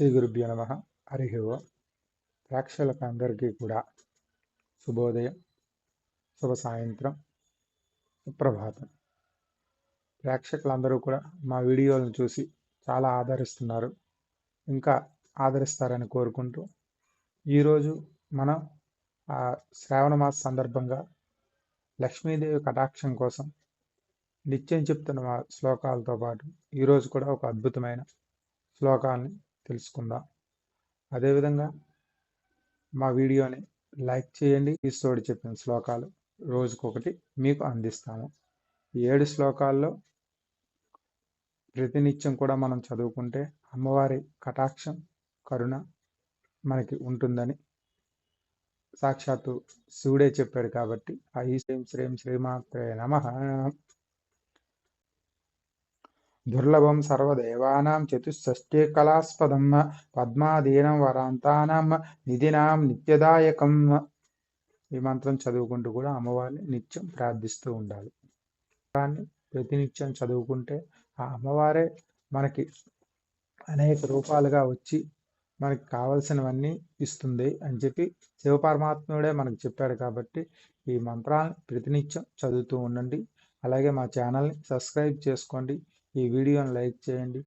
శ్రీ గురుభ్యో నమ. హరి ఓం. ప్రేక్షకులకు అందరికీ కూడా శుభోదయం శుభ సాయంత్రం సుప్రభాతం. ప్రేక్షకులందరూ కూడా మా వీడియోలను చూసి చాలా ఆదరిస్తున్నారు. ఇంకా ఆదరిస్తారని కోరుకుంటూ ఈరోజు మనం ఆ శ్రావణ మాస సందర్భంగా లక్ష్మీదేవి కటాక్షం కోసం నిత్యం చెప్తున్న మా శ్లోకాలతో పాటు ఈరోజు కూడా ఒక అద్భుతమైన శ్లోకాన్ని తెలుసుకుందాం. అదేవిధంగా మా వీడియోని లైక్ చేయండి. ఈశ్వరుడు చెప్పిన శ్లోకాలు రోజుకొకటి మీకు అందిస్తాము. ఏడు శ్లోకాల్లో ప్రతినిత్యం కూడా మనం చదువుకుంటే అమ్మవారి కటాక్షం కరుణ మనకి ఉంటుందని సాక్షాత్తు శివుడే చెప్పాడు కాబట్టి ఆ ఈ శ్రీం శ్రీం శ్రీమాత్రే నమ. దుర్లభం సర్వదేవానాం చతుషష్ఠే కళాస్పదం పద్మాదీనం వరాంతానం నిధినాం నిత్యదాయకం ఈ మంత్రం చదువుకుంటూ కూడా అమ్మవారిని నిత్యం ప్రార్థిస్తూ ఉండాలి. దాన్ని ప్రతినిత్యం చదువుకుంటే ఆ అమ్మవారే మనకి అనేక రూపాలుగా వచ్చి మనకి కావలసినవన్నీ ఇస్తుంది అని చెప్పి శివపరమాత్ముడే మనకు చెప్పాడు కాబట్టి ఈ మంత్రాలను ప్రతినిత్యం చదువుతూ ఉండండి. అలాగే మా ఛానల్ని సబ్స్క్రైబ్ చేసుకోండి. ఈ వీడియోని లైక్ చేయండి.